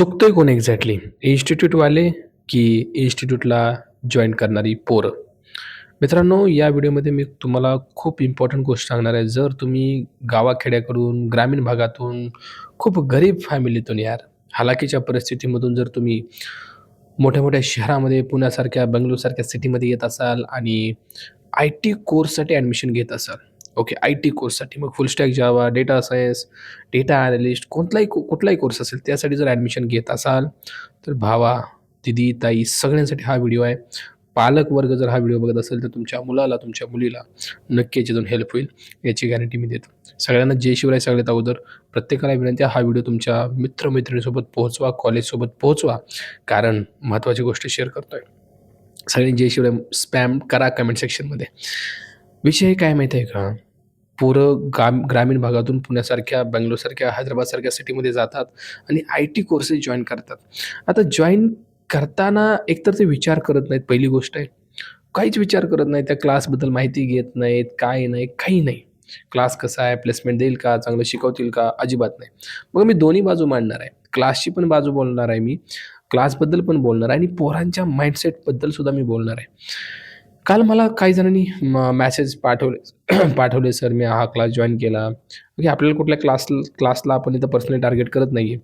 चुकतोय कोण एक्झॅक्टली? इन्स्टिट्यूटवाले की इन्स्टिट्यूटला जॉईन करणारी पोरं? मित्रांनो, या व्हिडिओमध्ये मी तुम्हाला खूप इम्पॉर्टंट गोष्ट सांगणार आहे. जर तुम्ही गावाखेड्याकडून, ग्रामीण भागातून, खूप गरीब फॅमिलीतून यार, हालाकीच्या परिस्थितीमधून जर तुम्ही मोठ्या-मोठ्या शहरामध्ये पुण्यासारख्या, बंगलोरसारख्या सिटीमध्ये येत असाल आणि आय-टी कोर्ससाठी ॲडमिशन घेत असाल. ओके, आय-टी कोर्ससाठी मग full stack Java, data science, data analyst कोणताही कुठलाही कोर्स असेल त्यासाठी जर ॲडमिशन घेत असाल, तर भावा, दीदी, ताई सगळ्यांसाठी हा व्हिडिओ आहे. पालक वर्ग जर हा व्हिडिओ बघत असेल, तर तुमच्या मुलाला, तुमच्या मुलीला नक्की याच्यातून हेल्प होईल याची गॅरंटी मी देतो. सगळ्यांना जय शिवराय सगळ्यात अगोदर. प्रत्येकाला विनंती हा व्हिडिओ तुमच्या मित्रमैत्रिणीसोबत पोहोचवा, कॉलेजसोबत पोहोचवा. कारण महत्त्वाची गोष्ट शेअर करतो आहे सगळ्यांनी जय शिवराय स्पॅम करा कमेंट सेक्शनमध्ये. विषय काय माहिती आहे का? पोरं गाम ग्रामीण भागातून पुण्यासारख्या, बंगलोरसारख्या, हैदराबादसारख्या सिटीमध्ये जातात आणि आय-टी कोर्सेस जॉईन करतात. आता जॉईन करताना एकतर ते विचार करत नाहीत पहिली गोष्ट आहे. काहीच विचार करत नाही त्या क्लासबद्दल माहिती घेत नाहीत, काय नाही, काही नाही. क्लास कसा आहे, प्लेसमेंट देईल का, चांगलं शिकवतील का? अजिबात नाही. मग मी दोन्ही बाजू मांडणार आहे. क्लासची पण बाजू बोलणार आहे मी, क्लासबद्दल पण बोलणार आहे आणि पोरांच्या माइंडसेटबद्दल सुद्धा मी बोलणार आहे. काल मला काही जणांनी म मॅसेज पाठवले पाठवले, "सर मी हा क्लास जॉईन केला." ओके आपल्याला कुठल्या क्लास क्लासला आपण इथं पर्सनली टार्गेट करत नाही आहे.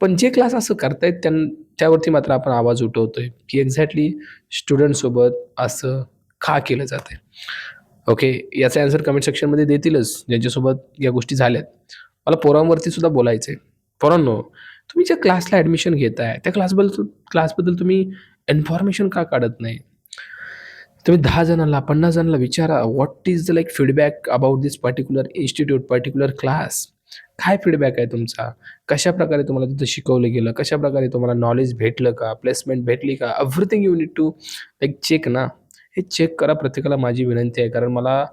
पण जे क्लास असं करतायत त्यां त्यावरती मात्र आपण आवाज उठवतो आहे की एक्झॅक्टली स्टुडंटसोबत असं का केलं जातंय? ओके, याचा ॲन्सर कमेंट सेक्शनमध्ये देतीलच ज्यांच्यासोबत या गोष्टी झाल्यात. मला पोरांवरती सुद्धा बोलायचं आहे. पोरांनो, तुम्ही ज्या क्लासला ॲडमिशन घेताय, त्या क्लासबद्दल क्लासबद्दल तुम्ही इन्फॉर्मेशन का काढत नाही? तुम्ही दहा जणांना, 50 जणांना विचारा, what is the like feedback about this particular institute, particular class? काय फीडबॅक आहे तुमचा? कशाप्रकारे तुम्हाला तिथं शिकवलं गेलं? कशाप्रकारे तुम्हाला नॉलेज भेटलं का? प्लेसमेंट भेटली का? Everything you need to like check ना. हे चेक करा प्रत्येकाला माझी विनंती आहे. कारण मला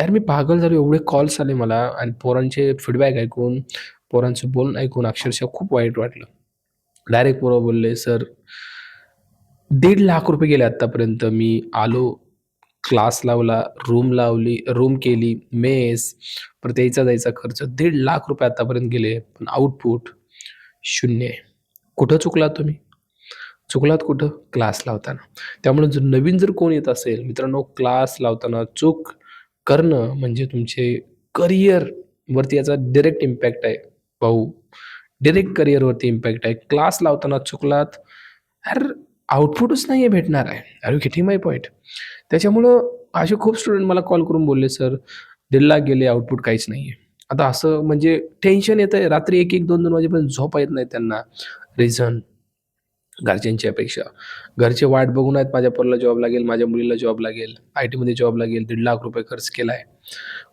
यार मी पागल झालो. एवढे कॉल्स आले मला आणि पोरांचे फीडबॅक ऐकून, पोरांचं बोलणं ऐकून अक्षरशः खूप वाईट वाटलं. डायरेक्ट पोरं बोलले, "सर, दीड लाख रुपये गेले आत्तापर्यंत. मी आलो, क्लास लावला, रूम लावली, रूम केली, मेस, परत यायचा-जायचा खर्च. ₹1.5 लाख आत्तापर्यंत गेले. पण आउटपुट शून्य आहे. कुठं चुकलात तुम्ही? चुकलात कुठं? क्लास लावताना. त्यामुळे जर नवीन जर कोण येत असेल, मित्रांनो क्लास लावताना चूक करणं म्हणजे तुमचे करिअरवरती याचा डायरेक्ट इम्पॅक्ट आहे भाऊ. डायरेक्ट करिअरवरती इम्पॅक्ट आहे. क्लास लावताना चुकलात, यार आउटपुटच नाही आहे भेटणार आहे. Are you getting my point त्याच्यामुळं असे खूप स्टुडंट मला कॉल करून बोलले, "सर, दीड लाख गेले, आउटपुट काहीच नाही आहे." आता असं म्हणजे टेन्शन येतं आहे रात्री 1-1, 2-2 वाजेपर्यंत झोप येत नाही त्यांना. रिझन घरच्यांची अपेक्षा. घरचे वाट बघून आहेत, माझ्या पोराला जॉब लागेल, माझ्या मुलीला जॉब लागेल, आय-टीमध्ये जॉब लागेल. दीड लाख रुपये खर्च केला आहे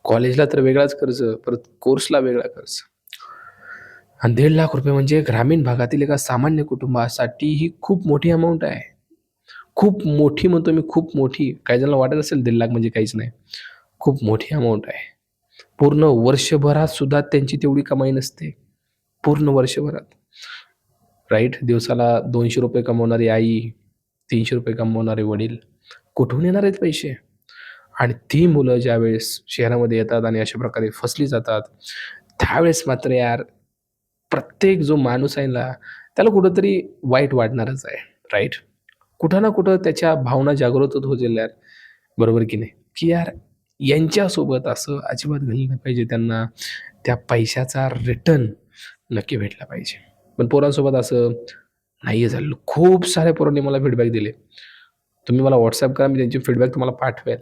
कॉलेजला तर वेगळाच खर्च, परत कोर्सला वेगळा खर्च. आणि दीड लाख रुपये म्हणजे ग्रामीण भागातील एका सामान्य कुटुंबासाठी ही खूप मोठी अमाऊंट आहे. खूप मोठी म्हणतो मी, खूप मोठी. काही जणांना वाटत असेल दीड लाख म्हणजे काहीच नाही. खूप मोठी अमाऊंट आहे. पूर्ण वर्षभरात सुद्धा त्यांची तेवढी कमाई नसते. पूर्ण वर्षभरात. राईट दिवसाला ₹200 कमवणारी आई, ₹300 कमवणारे वडील. कुठून येणार आहेत पैसे? आणि ती मुलं ज्यावेळेस शहरामध्ये येतात आणि अशा प्रकारे फसली जातात, त्यावेळेस मात्र यार प्रत्येक जो माणूस आहे ना, त्याला कुठंतरी वाईट वाटणारच आहे. राईट कुठं ना कुठं त्याच्या भावना जागृत होतील यार. बरोबर की नाही? की यार यांच्यासोबत असं अजिबात घडलं नाही पाहिजे. त्यांना त्या पैशाचा रिटर्न नक्की भेटला पाहिजे. पण पोरांसोबत असं नाही झालेलं. खूप साऱ्या पोरांनी मला फीडबॅक दिले. तुम्ही मला व्हॉट्सअप करा, मी त्यांची फीडबॅक तुम्हाला पाठवेल.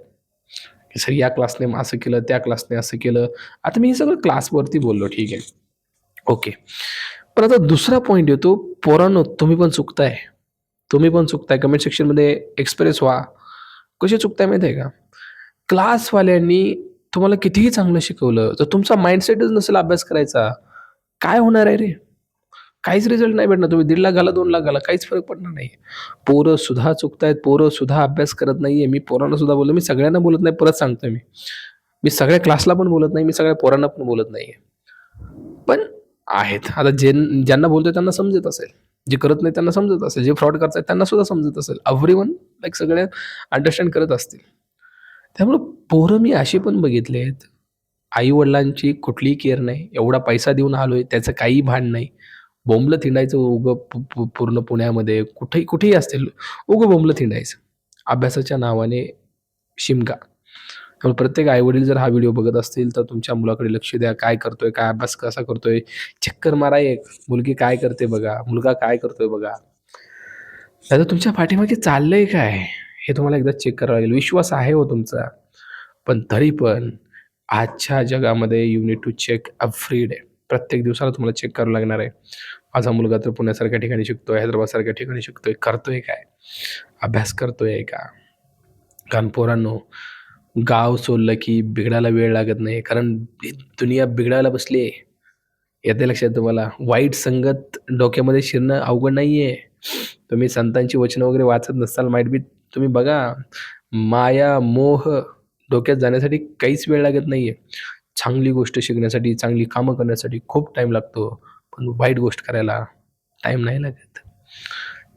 की सर या क्लासने असं केलं, त्या क्लासने असं केलं. आता मी हे सगळं क्लासवरती बोललो, ठीक आहे. ओके. पण आता दुसरा पॉईंट येतो, पोरांनो तुम्ही पण चुकताय. तुम्ही पण चुकताय. कमेंट सेक्शनमध्ये एक्सप्रेस व्हा. कसे चुकताय माहिती आहे का? क्लासवाल्यांनी तुम्हाला कितीही चांगलं शिकवलं, तर तुमचा माइंडसेटच नसेल अभ्यास करायचा, काय होणार आहे रे? काहीच रिझल्ट नाही भेटणार. तुम्ही दीड लाख घाला, दोन लाख घाला, काहीच फरक पडणार नाही. पोरं सुद्धा चुकतायत. पोरं सुद्धा अभ्यास करत नाही आहे मी पोरांना सुद्धा बोललो. मी सगळ्यांना बोलत नाही, परत सांगतोय मी. मी सगळ्या क्लासला पण बोलत नाही, मी सगळ्या पोरांना पण बोलत नाहीये. पण आहेत. आता जे ज्यांना बोलतोय त्यांना समजत असेल. जे करत नाही त्यांना समजत असेल. जे फ्रॉड करतात त्यांना सुद्धा समजत असेल. एव्हरीवन लाईक सगळे अंडरस्टँड करत असतील. त्यामुळं पोरं मी अशी पण बघितलेत, आई-वडिलांची कुठलीही केअर नाही. एवढा पैसा देऊन आलोय, त्याचं काहीही भान नाही. बोंबलं थिंडायचं उगं पूर्ण पुण्यामध्ये कुठेही कुठेही असतील उगं बोंबलं थिंडायचं अभ्यासाच्या नावाने शिमगा त्यामुळे प्रत्येक आईवडील जर हा व्हिडिओ बघत असतील तर तुमच्या मुलाकडे लक्ष द्या. काय करतोय काय अभ्यास कसा करतोय? चक्कर मारा एक. मुलगी काय करते बघा. मुलगा काय करतोय बघा. आता तुमच्या पाठीमागे चाललंय काय? हे तुम्हाला एकदा चेक करावं लागेल. विश्वास आहे हो तुमचा. पण तरी पण आजच्या जगामध्ये यू नीड टू चेक अफ्रीड डे प्रत्येक दिवसाला तुम्हाला चेक करावं लागणार आहे. माझा मुलगा तर पुण्यासारख्या ठिकाणी शिकतोय हैदराबादसारख्या ठिकाणी शिकतोय. करतोय काय? अभ्यास करतोय का? कारण पोरांनो गाव सोडलं की बिघडायला वेळ लागत नाही. कारण दुनिया बिघडायला बसली आहे. येते लक्षात तुम्हाला. वाईट संगत डोक्यामध्ये शिरणं अवघड नाही आहे तुम्ही संतांची वचनं वगैरे वाचत नसाल माईट बी तुम्ही बघा. माया मोह डोक्यात जाण्यासाठी काहीच वेळ लागत नाही आहे चांगली गोष्ट शिकण्यासाठी चांगली कामं करण्यासाठी खूप टाईम लागतो. पण वाईट गोष्ट करायला टाईम नाही लागत.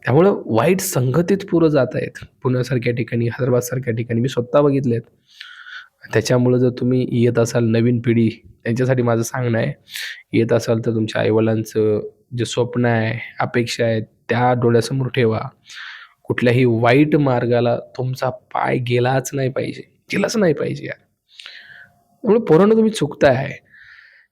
त्यामुळं वाईट संगतीत पुरं जात आहेत. पुण्यासारख्या ठिकाणी हैदराबादसारख्या ठिकाणी मी स्वतः बघितले आहेत त्याच्यामुळं जर तुम्ही येत असाल नवीन पिढी त्यांच्यासाठी माझं सांगणं आहे येत असाल तर तुमच्या आईवडिलांचं जे स्वप्न आहे अपेक्षा आहेत त्या डोळ्यासमोर ठेवा. कुठल्याही वाईट मार्गाला तुमचा पाय गेलाच नाही पाहिजे. गेलाच नाही पाहिजे यार. त्यामुळे पोरांना तुम्ही चुकताय.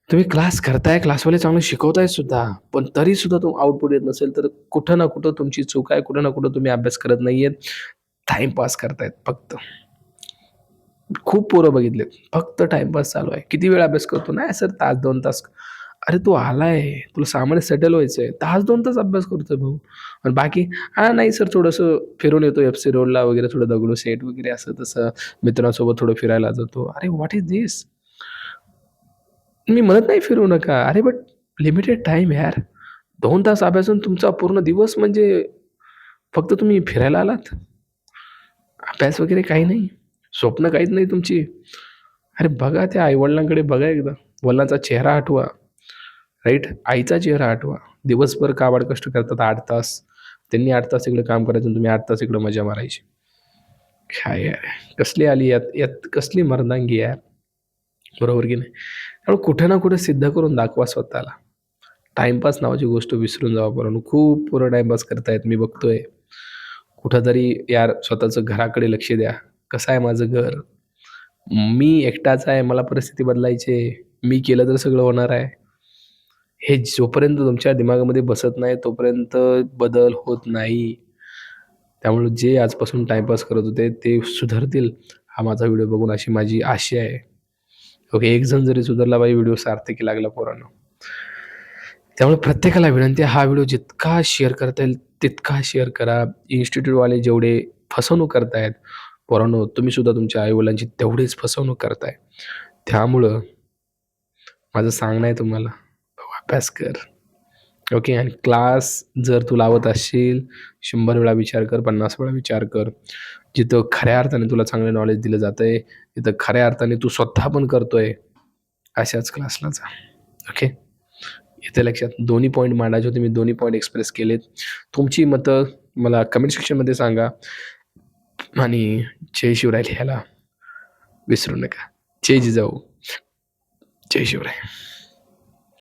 तुम्ही क्लास करताय क्लासवाले चांगलं शिकवताय सुद्धा. पण तरी सुद्धा तुम आउटपुट येत नसेल तर कुठं ना कुठं तुमची चूक आहे कुठं ना कुठं तुम्ही अभ्यास करत नाही आहेत टाईमपास करतायत फक्त. खूप पोरं बघितलेत. फक्त टाईमपास चालू आहे. किती वेळ अभ्यास करतो? नाही सर तास दोन तास. अरे तू आलाय. तुला सामान्य सेटल व्हायचं आहे तास दोन तास अभ्यास करतोय भाऊ. आणि बाकी हा नाही सर थोडंसं फिरून येतो एफ सी रोडला वगैरे थोडं दगडू सेट वगैरे असं तसं. मित्रांसोबत थोडं फिरायला जातो. अरे व्हॉट इज दिस मी म्हणत नाही फिरू नका. अरे बट लिमिटेड टाईम यार. दोन तास अभ्यासून तुमचा पूर्ण दिवस म्हणजे फक्त तुम्ही फिरायला आलात? अभ्यास वगैरे काही नाही. स्वप्न काहीच नाही तुमची. अरे बघा त्या आईवडिलांकडे बघा एकदा. वडिलांचा चेहरा आठवा. राईट आईचा चेहरा आठवा. दिवसभर काबाड कष्ट करतात आठ तास. त्यांनी आठ तास इकडे काम करायचं आणि तुम्ही आठ तास इकडे मजा मारायची. काय यार. कसली आली यात? यात कसली मर्दांगी यार. बरोबर की नाही? त्यामुळे कुठे ना कुठे सिद्ध करून दाखवा स्वतःला. टाईमपास नावाची गोष्ट विसरून जावा परंतु खूप पुरं टाईमपास करतायत मी बघतोय. कुठंतरी यार स्वतःचं घराकडे लक्ष द्या. कसं आहे माझं घर? मी एकटाच आहे मला परिस्थिती बदलायची आहे. मी केलं तर सगळं होणार आहे. हे जोपर्यंत तुमच्या दिमागामध्ये बसत नाही तोपर्यंत बदल होत नाही. त्यामुळे जे आजपासून टाईमपास करत होते ते सुधारतील. हा माझा व्हिडिओ बघून अशी माझी आशा आहे. ओके एक जण जरी सुधारला बाई व्हिडिओ सार्थकी लागला पोरांनो. त्यामुळे प्रत्येकाला विनंती हा व्हिडिओ जितका शेअर करता येईल तितका शेअर करा. इन्स्टिट्यूटवाले जेवढे फसवणूक करतायत पोरांनो तुम्ही सुद्धा तुमच्या आईवडिलांची तेवढीच फसवणूक करताय. त्यामुळं माझं सांगणं आहे तुम्हाला अभ्यास कर. ओके आणि क्लास जर तू लावत असशील शंभर वेळा विचार कर पन्नास वेळा विचार कर. जिथं खऱ्या अर्थाने तुला चांगलं नॉलेज दिलं जातं आहे तिथं खऱ्या अर्थाने तू स्वतः पण करतोय अशाच क्लासला जा. ओके इथे लक्षात. दोन्ही पॉईंट मांडायचे होते मी दोन्ही पॉईंट एक्सप्रेस केलेत. तुमची मतं मला कमेंट सेक्शनमध्ये सांगा. आणि जय शिवराय लिहायला विसरू नका. जय जिजाऊ. जय शिवराय.